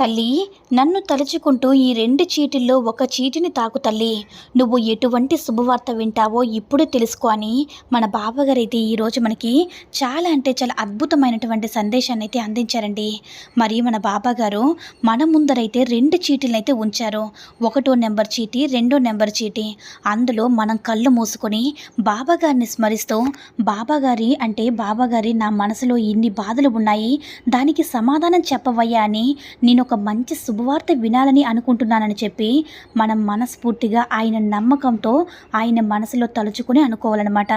తల్లి నన్ను తలుచుకుంటూ ఈ రెండు చీటిల్లో ఒక చీటిని తాకు తల్లి. నువ్వు ఎటువంటి శుభవార్త వింటావో ఇప్పుడు తెలుసుకో అని మన బాబాగారు అయితే ఈరోజు మనకి చాలా అంటే చాలా అద్భుతమైనటువంటి సందేశాన్ని అయితే అందించారండి. మరి మన బాబాగారు మన ముందరైతే రెండు చీటీలను అయితే ఉంచారు. ఒకటో నెంబర్ చీటీ రెండో నెంబర్ చీటీ. అందులో మనం కళ్ళు మూసుకొని బాబాగారిని స్మరిస్తూ బాబాగారి అంటే బాబాగారి నా మనసులో ఇన్ని బాధలు ఉన్నాయి దానికి సమాధానం చెప్పవయ్యా అని నేను ఒక మంచి శుభవార్త వినాలని అనుకుంటున్నానని చెప్పి మనం మనస్ఫూర్తిగా ఆయన నమ్మకంతో ఆయన మనసులో తలుచుకుని అనుకోవాలన్నమాట.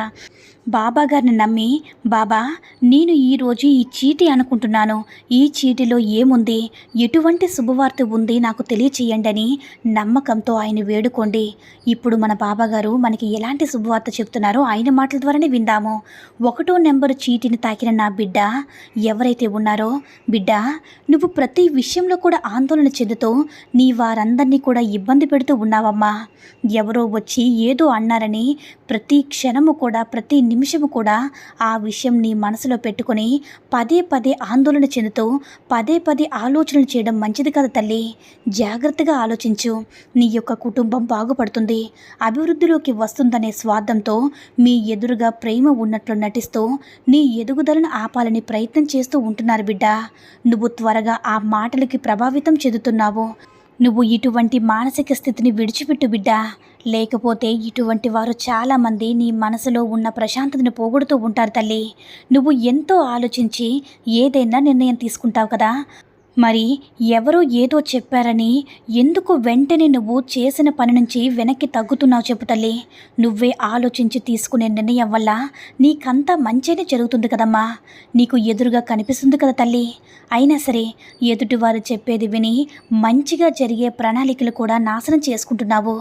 బాబా గారిని నమ్మి బాబా నేను ఈరోజు ఈ చీటి అనుకుంటున్నాను. ఈ చీటిలో ఏముంది? ఎటువంటి శుభవార్త ఉంది నాకు తెలియచేయండి అని నమ్మకంతో ఆయన వేడుకోండి. ఇప్పుడు మన బాబాగారు మనకి ఎలాంటి శుభవార్త చెప్తున్నారో ఆయన మాటల ద్వారానే విందాము. ఒకటో నెంబరు చీటిని తాకిన నా బిడ్డ ఎవరైతే ఉన్నారో బిడ్డ నువ్వు ప్రతి విషయంలో కూడా ఆందోళన చెందుతూ నీ వారందరినీ కూడా ఇబ్బంది పెడుతూ ఉన్నావమ్మా. ఎవరో వచ్చి ఏదో అన్నారని ప్రతి క్షణము కూడా ప్రతి నిమిషము కూడా ఆ విషయం నీ మనసులో పెట్టుకొని పదే పదే ఆందోళన చెందుతూ పదే పదే ఆలోచనలు చేయడం మంచిది కదా తల్లి. జాగ్రత్తగా ఆలోచించు. నీ యొక్క కుటుంబం బాగుపడుతుంది. అభివృద్ధిలోకి వస్తుందనే స్వార్థంతో మీ ఎదురుగా ప్రేమ ఉన్నట్లు నటిస్తూ నీ ఎదుగుదలను ఆపాలని ప్రయత్నం చేస్తూ ఉంటున్నారు బిడ్డ. నువ్వు త్వరగా ఆ మాటలకి ప్రభావితం చెందుతున్నావు. నువ్వు ఇటువంటి మానసిక స్థితిని విడిచిపెట్టు బిడ్డా. లేకపోతే ఇటువంటి వారు చాలామంది నీ మనసులో ఉన్న ప్రశాంతతను పోగొడుతూ ఉంటారు తల్లి. నువ్వు ఎంతో ఆలోచించి ఏదైనా నిర్ణయం తీసుకుంటావు కదా. మరి ఎవరో ఏదో చెప్పారని ఎందుకు వెంటనే నువ్వు చేసిన పని నుంచి వెనక్కి తగ్గుతున్నావు చెప్పు తల్లి. నువ్వే ఆలోచించి తీసుకునే నిర్ణయం వల్ల నీకంతా మంచినే జరుగుతుంది కదమ్మా. నీకు ఎదురుగా కనిపిస్తుంది కదా తల్లి. అయినా సరే ఎదుటివారు చెప్పేది విని మంచిగా జరిగే ప్రణాళికలు కూడా నాశనం చేసుకుంటున్నావు.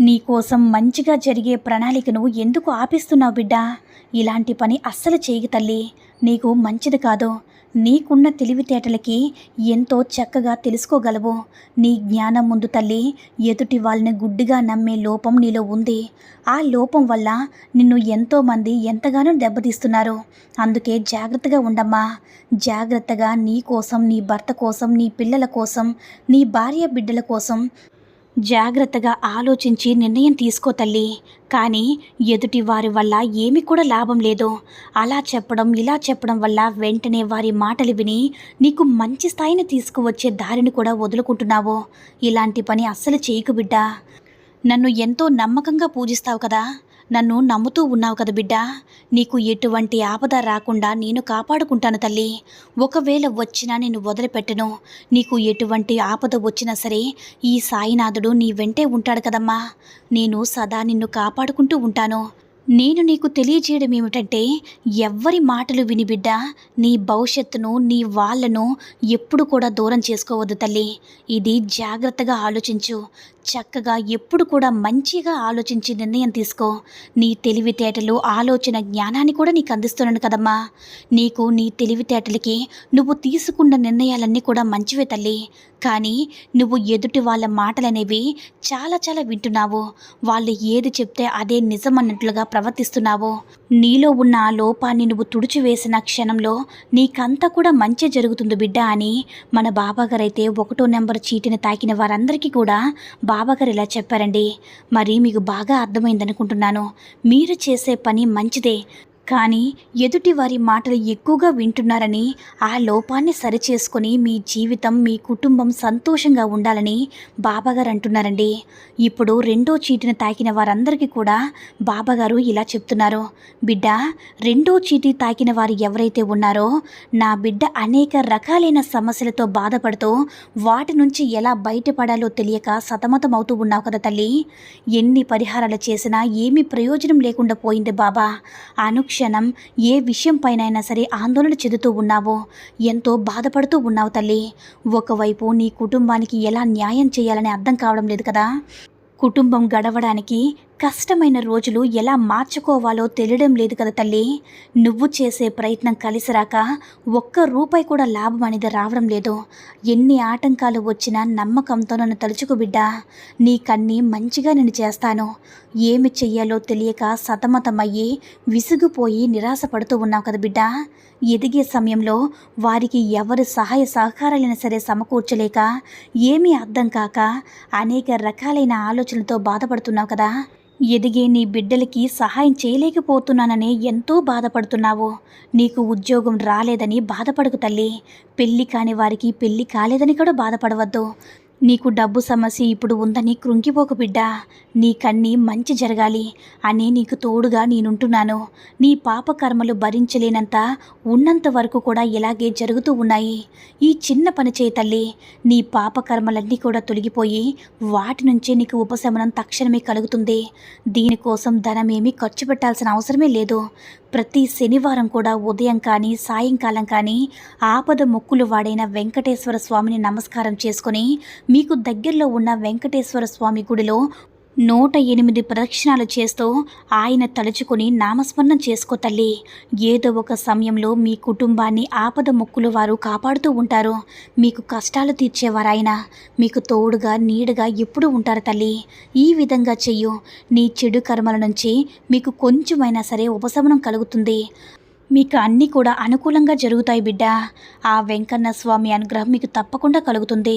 నీకోసం మంచిగా జరిగే ప్రణాళికను ఎందుకు ఆపిస్తున్నావు బిడ్డా? ఇలాంటి పని అస్సలు చేయకు తల్లి. నీకు మంచిది కాదు. నీకున్న తెలివితేటలకి ఎంతో చక్కగా తెలుసుకోగలవు. నీ జ్ఞానం ముందు తల్లి ఎదుటి వాళ్ళని గుడ్డిగా నమ్మే లోపం నీలో ఉంది. ఆ లోపం వల్ల నిన్ను ఎంతోమంది ఎంతగానో దెబ్బతీస్తున్నారు. అందుకే జాగ్రత్తగా ఉండమ్మా. జాగ్రత్తగా నీ కోసం నీ భర్త కోసం నీ పిల్లల కోసం నీ భార్య బిడ్డల కోసం జాగ్రత్తగా ఆలోచించి నిర్ణయం తీసుకో తల్లి. కానీ ఎదుటి వారి వల్ల ఏమి కూడా లాభం లేదు. అలా చెప్పడం ఇలా చెప్పడం వల్ల వెంటనే వారి మాటలు విని నీకు మంచి స్థాయిని తీసుకువచ్చే దారిని కూడా వదులుకుంటున్నావు. ఇలాంటి పని అస్సలు చేయకు బిడ్డా. నన్ను ఎంతో నమ్మకంగా పూజిస్తావు కదా. నన్ను నమ్ముతూ ఉన్నావు కదా బిడ్డ. నీకు ఎటువంటి ఆపద రాకుండా నేను కాపాడుకుంటాను తల్లి. ఒకవేళ వచ్చినా నేను వదిలిపెట్టను. నీకు ఎటువంటి ఆపద వచ్చినా సరే ఈ సాయినాథుడు నీ వెంటే ఉంటాడు కదమ్మా. నేను సదా నిన్ను కాపాడుకుంటూ ఉంటాను. నేను నీకు తెలియజేయడం ఏమిటంటే ఎవ్వరి మాటలు విని బిడ్డ నీ భవిష్యత్తును నీ వాళ్ళను ఎప్పుడు కూడా దూరం చేసుకోవద్దు తల్లి. ఇది జాగ్రత్తగా ఆలోచించు. చక్కగా ఎప్పుడు కూడా మంచిగా ఆలోచించి నిర్ణయం తీసుకో. నీ తెలివితేటలు ఆలోచన జ్ఞానాన్ని కూడా నీకు అందిస్తున్నాను కదమ్మా. నీకు నీ తెలివితేటలకి నువ్వు తీసుకున్న నిర్ణయాలన్నీ కూడా మంచివే తల్లి. కానీ నువ్వు ఎదుటి వాళ్ళ మాటలనేవి చాలా చాలా వింటున్నావు. వాళ్ళు ఏది చెప్తే అదే నిజం అన్నట్లుగా ప్రవర్తిస్తున్నావు. నీలో ఉన్న ఆ లోపాన్ని నువ్వు తుడిచివేసిన క్షణంలో నీకంతా కూడా మంచి జరుగుతుంది బిడ్డ అని మన బాబాగారైతే ఒకటో నెంబర్ చీటిని తాకిన వారందరికీ కూడా బాబాగారు ఇలా చెప్పారండి. మరి మీకు బాగా అర్థమైందనుకుంటున్నాను. మీరు చేసే పని మంచిదే. కానీ ఎదుటి వారి మాటలు ఎక్కువగా వింటున్నారని ఆ లోపాన్ని సరిచేసుకొని మీ జీవితం మీ కుటుంబం సంతోషంగా ఉండాలని బాబాగారు అంటున్నారండి. ఇప్పుడు రెండో చీటిని తాకిన వారందరికీ కూడా బాబాగారు ఇలా చెప్తున్నారు. బిడ్డ రెండో చీటి తాకిన వారు ఎవరైతే ఉన్నారో నా బిడ్డ అనేక రకాలైన సమస్యలతో బాధపడుతూ వాటి నుంచి ఎలా బయటపడాలో తెలియక సతమతం అవుతూ ఉన్నావు కదా తల్లి. ఎన్ని పరిహారాలు చేసినా ఏమీ ప్రయోజనం లేకుండా పోయింది బాబా. క్షణం ఏ విషయం పైనైనా సరే ఆందోళన చెందుతూ ఉన్నావో ఎంతో బాధపడుతూ ఉన్నావు తల్లి. ఒకవైపు నీ కుటుంబానికి ఎలా న్యాయం చేయాలని అర్థం కావడం లేదు కదా? కుటుంబం గడవడానికి కష్టమైన రోజులు ఎలా మార్చుకోవాలో తెలియడం లేదు కదా తల్లి. నువ్వు చేసే ప్రయత్నం కలిసిరాక ఒక్క రూపాయి కూడా లాభం అనేది రావడం లేదు. ఎన్ని ఆటంకాలు వచ్చినా నమ్మకంతో నన్ను తలుచుకు బిడ్డ. నీ కన్ని మంచిగా నేను చేస్తాను. ఏమి చెయ్యాలో తెలియక సతమతమయ్యి విసుగుపోయి నిరాశపడుతూ ఉన్నావు కదా బిడ్డ. ఎదిగే సమయంలో వారికి ఎవరు సహాయ సహకారాలైనా సరే సమకూర్చలేక ఏమీ అర్థం కాక అనేక రకాలైన ఆలోచనలతో బాధపడుతున్నావు కదా. ఎదిగే నీ బిడ్డలకి సహాయం చేయలేకపోతున్నానని ఎంతో బాధపడుతున్నావు. నీకు ఉద్యోగం రాలేదని బాధపడకు తల్లి. పెళ్ళి కాని వారికి పెళ్ళి కాలేదని కూడా బాధపడవద్దు. నీకు డబ్బు సమస్య ఇప్పుడు ఉందని కృంగిపోకు బిడ్డ. నీ కన్ని మంచి జరగాలి అనే నీకు తోడుగా నేనుంటున్నాను. నీ పాప కర్మలు భరించలేనంత ఉన్నంత వరకు కూడా ఇలాగే జరుగుతూ ఉన్నాయి. ఈ చిన్న పని చేయి తల్లి. నీ పాప కర్మలన్నీ కూడా తొలగిపోయి వాటి నుంచే నీకు ఉపశమనం తక్షణమే కలుగుతుంది. దీనికోసం ధనమేమీ ఖర్చు పెట్టాల్సిన అవసరమే లేదు. ప్రతి శనివారం కూడా ఉదయం కానీ సాయంకాలం కానీ ఆపద మొక్కులు వాడైన వెంకటేశ్వర స్వామిని నమస్కారం చేసుకొని మీకు దగ్గరలో ఉన్న వెంకటేశ్వర స్వామి గుడిలో నూట ఎనిమిది ప్రదక్షిణాలు చేస్తూ ఆయన తలుచుకొని నామస్మరణం చేసుకో తల్లి. ఏదో ఒక సమయంలో మీ కుటుంబాన్ని ఆపద మొక్కులు వారు కాపాడుతూ ఉంటారు. మీకు కష్టాలు తీర్చేవారు ఆయన మీకు తోడుగా నీడగా ఎప్పుడూ ఉంటారు తల్లి. ఈ విధంగా చెయ్యు. నీ చెడు కర్మల నుంచి మీకు కొంచెమైనా సరే ఉపశమనం కలుగుతుంది. మీకు అన్నీ కూడా అనుకూలంగా జరుగుతాయి బిడ్డ. ఆ వెంకన్న స్వామి అనుగ్రహం మీకు తప్పకుండా కలుగుతుంది.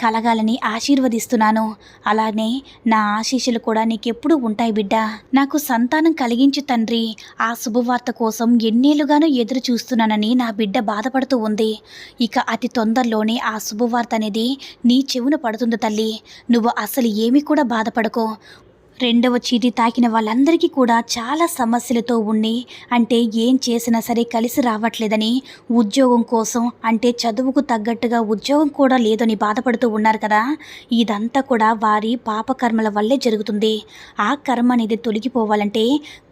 కలగాలని ఆశీర్వదిస్తున్నాను. అలానే నా ఆశీస్సులు కూడా నీకెప్పుడూ ఉంటాయి బిడ్డ. నాకు సంతానం కలిగించు తండ్రి ఆ శుభవార్త కోసం ఎన్నేళ్ళుగానో ఎదురు చూస్తున్నానని నా బిడ్డ బాధపడుతూ ఉంది. ఇక అతి తొందరలోనే ఆ శుభవార్త అనేది నీ చెవున పడుతుంది తల్లి. నువ్వు అసలు ఏమీ కూడా బాధపడకో. రెండవ చీటి తాకిన వాళ్ళందరికీ కూడా చాలా సమస్యలతో ఉండి అంటే ఏం చేసినా సరే కలిసి రావట్లేదని ఉద్యోగం కోసం అంటే చదువుకు తగ్గట్టుగా ఉద్యోగం కూడా లేదని బాధపడుతూ ఉన్నారు కదా. ఇదంతా కూడా వారి పాపకర్మల వల్లే జరుగుతుంది. ఆ కర్మ అనేది తొలగిపోవాలంటే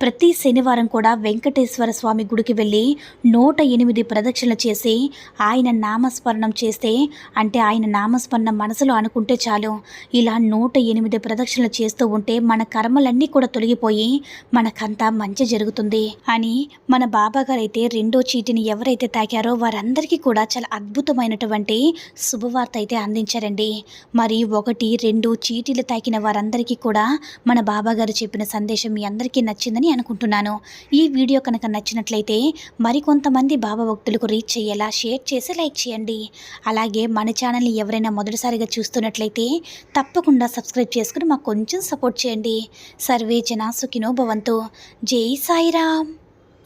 ప్రతి శనివారం కూడా వెంకటేశ్వర స్వామి గుడికి వెళ్ళి నూట ఎనిమిది ప్రదక్షిణలు చేసి ఆయన నామస్మరణం చేస్తే అంటే ఆయన నామస్మరణం మనసులో అనుకుంటే చాలు. ఇలా నూట ఎనిమిది ప్రదక్షిణలు చేస్తూ ఉంటే మన మన కర్మలన్నీ కూడా తొలగిపోయి మనకంతా మంచి జరుగుతుంది అని మన బాబాగారైతే రెండో చీటిని ఎవరైతే తాకారో వారందరికీ కూడా చాలా అద్భుతమైనటువంటి శుభవార్త అయితే అందించారండి. మరి ఒకటి రెండు చీటీలు తాకిన వారందరికీ కూడా మన బాబాగారు చెప్పిన సందేశం మీ అందరికీ నచ్చిందని అనుకుంటున్నాను. ఈ వీడియో కనుక నచ్చినట్లయితే మరికొంతమంది బాబా భక్తులకు రీచ్ చేయేలా షేర్ చేసి లైక్ చేయండి. అలాగే మన ఛానల్ని ఎవరైనా మొదటిసారిగా చూస్తున్నట్లయితే తప్పకుండా సబ్స్క్రైబ్ చేసుకుని మాకు కొంచెం సపోర్ట్ చేయండి. చేయండి సర్వే జనా సుఖినో భవంతు. జై సాయిరామ్.